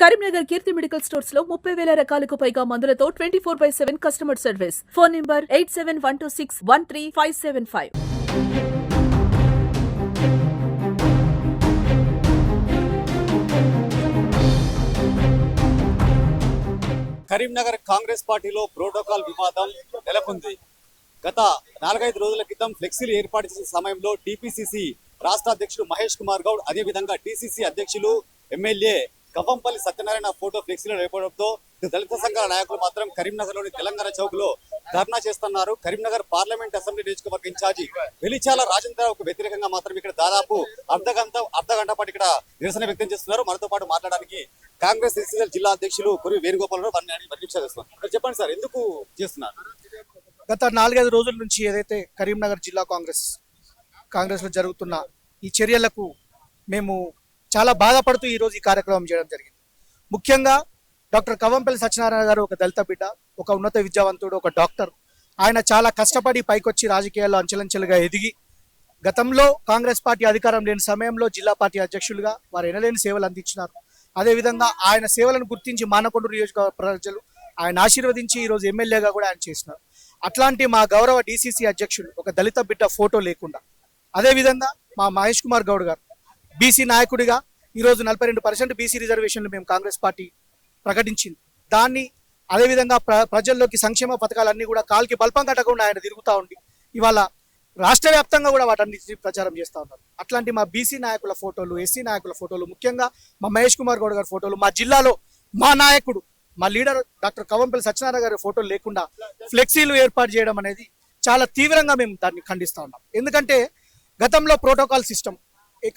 కరీంనగర్ కీర్తి medical స్టోర్స్లో ముప్పై వేల రకాలకు పైగా మందులతో twenty four by seven customer service. Phone number eight seven one two six one three five seven five. Karimnagar Congress పార్టీలో protocol వివాదం నెలకొంది. గత నాలుగైదు రోజుల క్రితం ఫ్లెక్సీలు ఏర్పాటు చేసిన సమయంలో టీపీసీసీ రాష్ట్ర అధ్యక్షుడు మహేష్ కుమార్ గౌడ్ అదేవిధంగా టీసీసీ అధ్యక్షులు ఎమ్మెల్యే కవ్వంపల్లి సత్యనారాయణ ఫోటో ఫ్లెక్సీలు లేపడంతో దళిత సంఘాల నాయకులు మాత్రం కరీంనగర్లోని తెలంగాణ చౌక్లో ధర్నా చేస్తున్నారు. కరీంనగర్ పార్లమెంట్ అసెంబ్లీ నియోజకవర్గ ఇన్ఛార్జి వెలిచాల రాజేంద్రరావుకు వ్యతిరేకంగా మాత్రం ఇక్కడ దాదాపు అర్ధ గంట పాటు ఇక్కడ నిరసన వ్యక్తం చేస్తున్నారు. మనతో పాటు మాట్లాడడానికి కాంగ్రెస్ ఎస్సీఎల్ జిల్లా అధ్యక్షులు కురి వేణుగోపాలరావు చెప్పండి సార్ ఎందుకు చేస్తున్నారు? గత నాలుగైదు రోజుల నుంచి ఏదైతే కరీంనగర్ జిల్లా కాంగ్రెస్ కాంగ్రెస్లో జరుగుతున్న ఈ చర్యలకు మేము చాలా బాధపడుతూ ఈరోజు ఈ కార్యక్రమం చేయడం జరిగింది. ముఖ్యంగా డాక్టర్ కవంపల్లి సత్యనారాయణ గారు ఒక దళిత బిడ్డ ఒక ఉన్నత విద్యావంతుడు ఒక డాక్టర్. ఆయన చాలా కష్టపడి పైకొచ్చి రాజకీయాల్లో అంచెలంచెలుగా ఎదిగి గతంలో కాంగ్రెస్ పార్టీ అధికారం లేని సమయంలో జిల్లా పార్టీ అధ్యక్షులుగా వారు ఎనలేని సేవలు అందించినారు. అదేవిధంగా ఆయన సేవలను గుర్తించి మానకొండ నియోజకవర్గ ప్రజలు ఆయన ఆశీర్వదించి ఈరోజు ఎమ్మెల్యేగా కూడా ఆయన చేసినారు. అట్లాంటి మా గౌరవ డీసీసీ అధ్యక్షుడు ఒక దళిత బిడ్డ ఫోటో లేకుండా అదేవిధంగా మా మహేష్ కుమార్ గౌడ్ గారు బీసీ నాయకుడిగా ఈరోజు నలభై రెండు పర్సెంట్ బీసీ రిజర్వేషన్లు మేము కాంగ్రెస్ పార్టీ ప్రకటించింది. దాన్ని అదేవిధంగా ప్ర ప్రజల్లోకి సంక్షేమ పథకాలన్నీ కూడా కాల్కి బల్పం కట్టకుండా ఆయన తిరుగుతూ ఉండి ఇవాళ రాష్ట్ర వ్యాప్తంగా కూడా వాటన్నిటి ప్రచారం చేస్తూ ఉన్నారు. అట్లాంటి మా బీసీ నాయకుల ఫోటోలు ఎస్సీ నాయకుల ఫోటోలు ముఖ్యంగా మా మహేష్ కుమార్ గౌడ్ గారి ఫోటోలు మా జిల్లాలో మా నాయకుడు మా లీడర్ డాక్టర్ కవంపల్లి సత్యనారాయణ గారి ఫోటోలు లేకుండా ఫ్లెక్సీలు ఏర్పాటు చేయడం అనేది చాలా తీవ్రంగా మేము దాన్ని ఖండిస్తూ ఉన్నాం. ఎందుకంటే గతంలో ప్రోటోకాల్ సిస్టమ్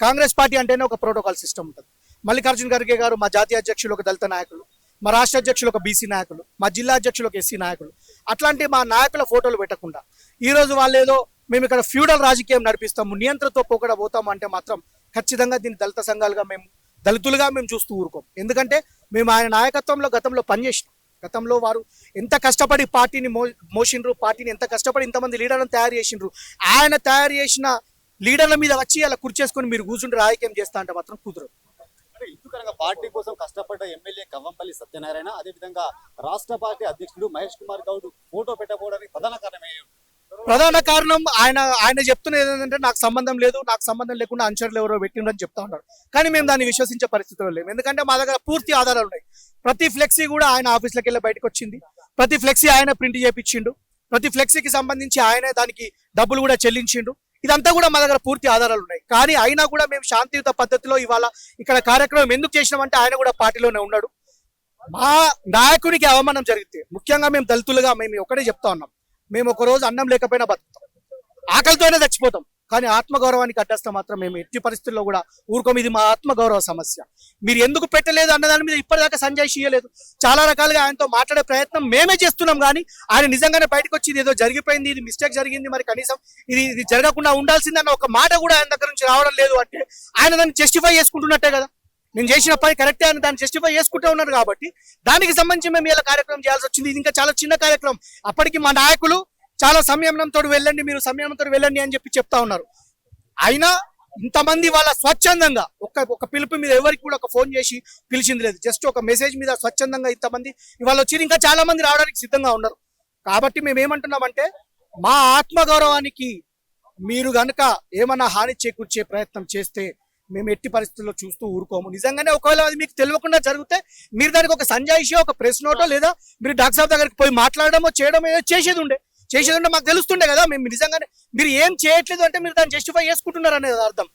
కాంగ్రెస్ పార్టీ అంటేనే ఒక ప్రోటోకాల్ సిస్టమ్ ఉంటుంది. మల్లికార్జున ఖర్గే గారు మా జాతీయ అధ్యక్షులు ఒక దళిత నాయకులు మా రాష్ట్ర అధ్యక్షులు ఒక బీసీ నాయకులు మా జిల్లా అధ్యక్షులు ఒక ఎస్సీ నాయకులు. అట్లాంటి మా నాయకుల ఫోటోలు పెట్టకుండా ఈ రోజు వాళ్ళు ఏదో మేము ఇక్కడ ఫ్యూడల్ రాజకీయం నడిపిస్తాము నియంత్రణతో పోకడ పోతాము అంటే మాత్రం ఖచ్చితంగా దీన్ని దళిత సంఘాలుగా మేము దళితులుగా మేము చూస్తూ ఊరుకోం ఎందుకంటే మేము ఆయన నాయకత్వంలో గతంలో పనిచేసినాం. గతంలో వారు ఎంత కష్టపడి పార్టీని మో మోసిండ్రు పార్టీని ఎంత కష్టపడి ఇంతమంది లీడర్లను తయారు చేసిండ్రు ఆయన తయారు చేసిన లీడర్ల మీద వచ్చి అలా కుర్చేసుకొని మీరు కూర్చుంటే రాజకీయం చేస్తా అంటే మాత్రం కుదరదు. పార్టీ కోసం కష్టపడ్డ ఎమ్మెల్యే కవ్వంపల్లి సత్యనారాయణ అదేవిధంగా రాష్ట్ర పార్టీ అధ్యక్షుడు మహేష్ కుమార్ గౌడ్ ఫోటో పెట్టకపోవడానికి ప్రధాన కారణం? ప్రధాన కారణం ఆయన ఆయన చెప్తున్నది ఏంటంటే నాకు సంబంధం లేదు నాకు సంబంధం లేకుండా అంచర్లు ఎవరో పెట్టిండ్రని చెప్తా ఉన్నారు. కానీ మేము దాన్ని విశ్వసించే పరిస్థితిలో లేము. ఎందుకంటే మా దగ్గర పూర్తి ఆధారాలు ఉన్నాయి. ప్రతి ఫ్లెక్సీ కూడా ఆయన ఆఫీస్లోకి వెళ్ళి బయటకు వచ్చింది. ప్రతి ఫ్లెక్సీ ఆయన ప్రింట్ చేపించిండు. ప్రతి ఫ్లెక్సీకి సంబంధించి ఆయనే దానికి డబ్బులు కూడా చెల్లించిండు. ఇదంతా కూడా మా దగ్గర పూర్తి ఆధారాలు ఉన్నాయి. కానీ అయినా కూడా మేము శాంతియుత పద్ధతిలో ఇవాళ ఇక్కడ కార్యక్రమం ఎందుకు చేసినామంటే ఆయన కూడా పార్టీలోనే ఉన్నాడు. మా నాయకునికి అవమానం జరిగితే ముఖ్యంగా మేము దళితులుగా మేము ఒకటే చెప్తా ఉన్నాం. మేము ఒక రోజు అన్నం లేకపోయినా బతుకుతాం. ఆకలితోనే చచ్చిపోతాం. కానీ ఆత్మగౌరవానికి అడ్డస్తే మాత్రం మేము ఎట్టి పరిస్థితుల్లో కూడా ఊరుకోం ఇది మా ఆత్మగౌరవ సమస్య. మీరు ఎందుకు పెట్టలేదు అన్న దాని మీద ఇప్పటిదాకా సంజయ్ చేయలేదు. చాలా రకాలుగా ఆయనతో మాట్లాడే ప్రయత్నం మేమే చేస్తున్నాం కానీ ఆయన నిజంగానే బయటకు వచ్చి ఇది ఏదో జరిగిపోయింది ఇది మిస్టేక్ జరిగింది మరి కనీసం ఇది ఇది జరగకుండా ఉండాల్సిందన్న ఒక మాట కూడా ఆయన దగ్గర నుంచి రావడం లేదు అంటే ఆయన దాన్ని జస్టిఫై చేసుకుంటున్నట్టే కదా. నేను చేసిన పని కరెక్టే అని దాన్ని జస్టిఫై చేసుకుంటూ ఉన్నారు కాబట్టి దానికి సంబంధించి మేము ఇలా కార్యక్రమం చేయాల్సి వచ్చింది. ఇది ఇంకా చాలా చిన్న కార్యక్రమం. అప్పటికి మా నాయకులు చాలా సంయమనంతో వెళ్ళండి మీరు సంయమనంతో వెళ్ళండి అని చెప్పి చెప్తా ఉన్నారు. అయినా ఇంతమంది వాళ్ళ స్వచ్ఛందంగా ఒక ఒక పిలుపు మీద ఎవరికి కూడా ఒక ఫోన్ చేసి పిలిచింది లేదు. జస్ట్ ఒక మెసేజ్ మీద స్వచ్ఛందంగా ఇంతమంది ఇవాళ వచ్చి ఇంకా చాలా మంది రావడానికి సిద్ధంగా ఉన్నారు. కాబట్టి మేము ఏమంటున్నామంటే మా ఆత్మగౌరవానికి మీరు కనుక ఏమన్నా హాని చేకూర్చే ప్రయత్నం చేస్తే మేము ఎట్టి పరిస్థితుల్లో చూస్తూ ఊరుకోము. నిజంగానే ఒకవేళ అది మీకు తెలియకుండా జరిగితే మీరు దానికి ఒక సంజాయిషి ఒక ప్రెస్ నోటో లేదా మీరు డాక్టర్ సాబ్ దగ్గరికి పోయి మాట్లాడడమో చేయడమో ఏదో చేసేది ఉండే. చేసేది ఉంటే మాకు తెలుస్తుండే కదా మేము నిజంగానే మీరు ఏం చేయట్లేదు అంటే మీరు దాన్ని జస్టిఫై చేసుకుంటున్నారు అనేది అర్థం.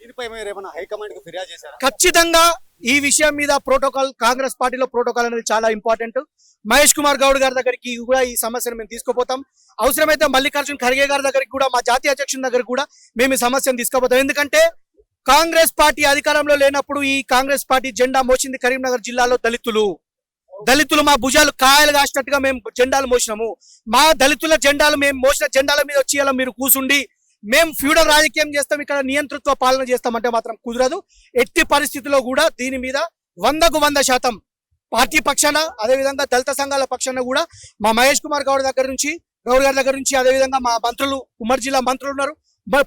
దీనిపై మీరు ఏమైనా హైకమాండ్కు ఫిర్యాదు చేశారా? ఖచ్చితంగా ఈ విషయం మీద ప్రోటోకాల్ కాంగ్రెస్ పార్టీలో ప్రోటోకాల్ అనేది చాలా ఇంపార్టెంట్. మహేష్ కుమార్ గౌడ్ గారి దగ్గరికి కూడా ఈ సమస్యను మేము తీసుకుపోతాం. అవసరమైతే మల్లికార్జున ఖర్గే గారి దగ్గరికి కూడా మా జాతీయ అధ్యక్షుని దగ్గరికి కూడా మేము ఈ సమస్యను తీసుకుపోతాం. ఎందుకంటే కాంగ్రెస్ పార్టీ అధికారంలో లేనప్పుడు ఈ కాంగ్రెస్ పార్టీ జెండా మోసింది కరీంనగర్ జిల్లాలో దళితులు. దళితులు మా భుజాలు కాయలు కాసినట్టుగా మేము జెండాలు మోసినాము. మా దళితుల జెండాలు మేము మోసిన జెండాల మీద వచ్చి ఇలా మీరు కూసుండి మేము ఫ్యూడల్ రాజకీయం చేస్తాం ఇక్కడ నియంతృత్వ పాలన చేస్తామంటే మాత్రం కుదరదు. ఎట్టి పరిస్థితుల్లో కూడా దీని మీద వందకు వంద శాతం పార్టీ పక్షాన అదేవిధంగా దళిత సంఘాల పక్షాన కూడా మా మహేష్ కుమార్ గౌడ్ దగ్గర నుంచి గౌడ్ గారి దగ్గర నుంచి అదేవిధంగా మా మంత్రులు ఉమ్మడి జిల్లా మంత్రులు ఉన్నారు.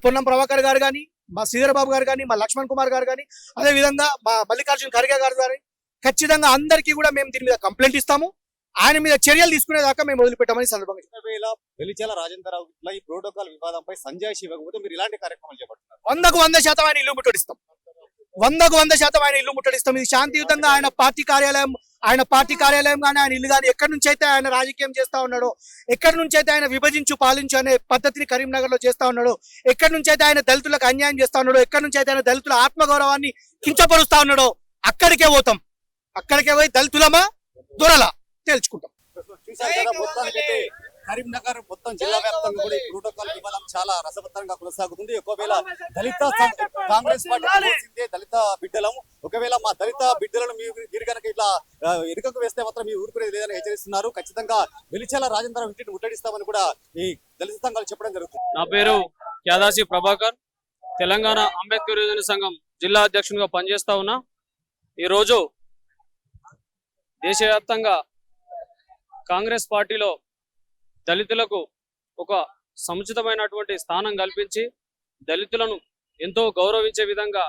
పొన్నం ప్రభాకర్ గారు కానీ మా శ్రీధర్ బాబు గారు కానీ మా లక్ష్మణ్ కుమార్ గారు కానీ అదేవిధంగా మా మల్లికార్జున ఖర్గే గారు కానీ ఖచ్చితంగా అందరికీ కూడా మేము దీని మీద కంప్లైంట్ ఇస్తాము. ఆయన మీద చర్యలు తీసుకునేదాకా మేము వదిలిపెట్టామని సందర్భంగా వెలిచాల రాజేంద్రరావు ఇట్లా ఈ ప్రోటోకాల్ వివాదంపై సంజాయిషి ఇవ్వకపోతే మీరు ఇలాంటి కార్యక్రమాలు చేపడుతున్నారు. వందకు వంద శాతం ఆయన ఇల్లు ముట్టడిస్తాం. వందకు వంద శాతం ఆయన ఇల్లు ముట్టడిస్తాం. ఇది శాంతియుతంగా ఆయన పార్టీ కార్యాలయం ఆయన పార్టీ కార్యాలయం కానీ ఆయన ఇల్లు కానీ ఎక్కడి నుంచి అయితే ఆయన రాజకీయం చేస్తా ఉన్నాడో ఎక్కడి నుంచి అయితే ఆయన విభజించు పాలించు అనే పద్ధతిని కరీంనగర్లో చేస్తా ఉన్నాడో ఎక్కడి నుంచి అయితే ఆయన దళితులకు అన్యాయం చేస్తా ఉన్నాడో ఎక్కడి నుంచి అయితే ఆయన దళితుల ఆత్మగౌరవాన్ని కించపరుస్తా ఉన్నాడో అక్కడికే పోతాం. అక్కడికే పోయి దళితులమా దొరలా తేల్చుకుంటాం. కరీంనగర్ మొత్తం జిల్లా వ్యాప్తంగా కూడా ఈ ప్రోటోకాల్ వివాదం చాలా రసవత్తరంగా కొనసాగుతుంది. ఒకవేళ దళిత కాంగ్రెస్ పార్టీ దళిత బిడ్డలం ఒకవేళ మా దళిత బిడ్డలను మీరు కనుక ఇట్లా ఎరుకకు వేస్తే మాత్రం మీ ఊరుకునేది లేదని హెచ్చరిస్తున్నారు. ఖచ్చితంగా వెలిచాల రాజేంద్ర ఇంటిని ముట్టడిస్తామని కూడా ఈ దళిత సంఘాలు చెప్పడం జరుగుతుంది. నా పేరు యాదాసి ప్రభాకర్. తెలంగాణ అంబేద్కర్ యువజన సంఘం జిల్లా అధ్యక్షునిగా పనిచేస్తా ఉన్నా. ఈరోజు దేశవ్యాప్తంగా కాంగ్రెస్ పార్టీలో దళితులకు ఒక సముచితమైనటువంటి స్థానం కల్పించి దళితులను ఎంతో గౌరవించే విధంగా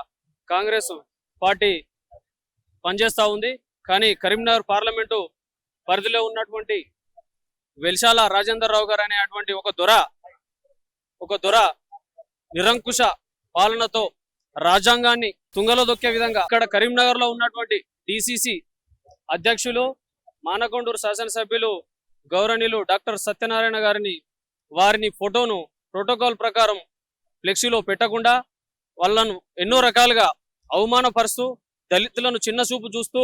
కాంగ్రెస్ పార్టీ పనిచేస్తూ ఉంది. కానీ కరీంనగర్ పార్లమెంటు పరిధిలో ఉన్నటువంటి వెల్శాల రాజేందర్ రావు గారు అనేటువంటి ఒక దొర ఒక దొర నిరంకుశ పాలనతో రాజ్యాంగాన్ని తుంగలో దొక్కే విధంగా ఇక్కడ కరీంనగర్లో ఉన్నటువంటి డిసిసి అధ్యక్షులు మానకొండూరు శాసనసభ్యులు గౌరవనీయులు డాక్టర్ సత్యనారాయణ గారిని వారిని ఫోటోను ప్రోటోకాల్ ప్రకారం ఫ్లెక్సీలో పెట్టకుండా వాళ్ళను ఎన్నో రకాలుగా అవమానపరుస్తూ దళితులను చిన్న చూపు చూస్తూ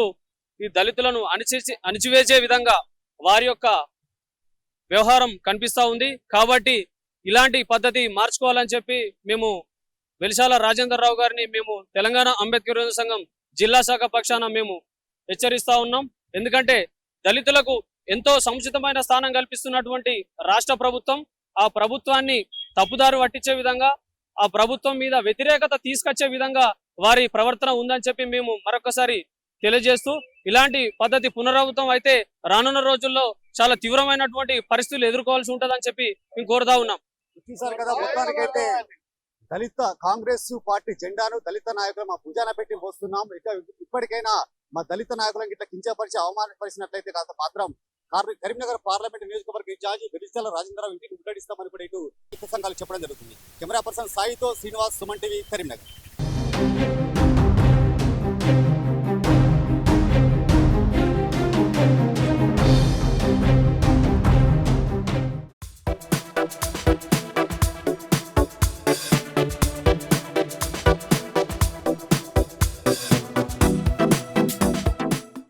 ఈ దళితులను అణిచేసి అణిచివేసే విధంగా వారి యొక్క వ్యవహారం కనిపిస్తా ఉంది. కాబట్టి ఇలాంటి పద్ధతి మార్చుకోవాలని చెప్పి మేము వెలిశాల రాజేందర్ రావు గారిని మేము తెలంగాణ అంబేద్కర్ సంఘం జిల్లా శాఖ పక్షాన మేము హెచ్చరిస్తా ఉన్నాం. ఎందుకంటే దళితులకు ఎంతో సముచితమైన స్థానం కల్పిస్తున్నటువంటి రాష్ట్ర ప్రభుత్వం ఆ ప్రభుత్వాన్ని తప్పుదారు పట్టించే విధంగా ఆ ప్రభుత్వం మీద వ్యతిరేకత తీసుకొచ్చే విధంగా వారి ప్రవర్తన ఉందని చెప్పి మేము మరొకసారి తెలియజేస్తూ ఇలాంటి పద్ధతి పునరావృతం అయితే రానున్న రోజుల్లో చాలా తీవ్రమైనటువంటి పరిస్థితులు ఎదుర్కోవాల్సి ఉంటుందని చెప్పి మేము కోరుతా ఉన్నాం. కదా దళిత కాంగ్రెస్ పార్టీ జెండాను దళిత నాయకులు మా భుజాన పెట్టి పోస్తున్నాం ఇక ఇప్పటికైనా మా దళిత నాయకులను ఇట్లా కించపరిచి అవమానపరిచినట్లయితే కాస్త మాత్రం కరీంనగర్ పార్లమెంట్ నియోజకవర్గ ఇన్ఛార్జి వెలిచాల రాజేంద్రరావు ఇంటికి ముట్టడిస్తామని కూడా ఇటు సంఘాలు చెప్పడం జరుగుతుంది. కెమెరా పర్సన్ సాయితో శ్రీనివాస్ సుమన్ టీవీ కరీంనగర్.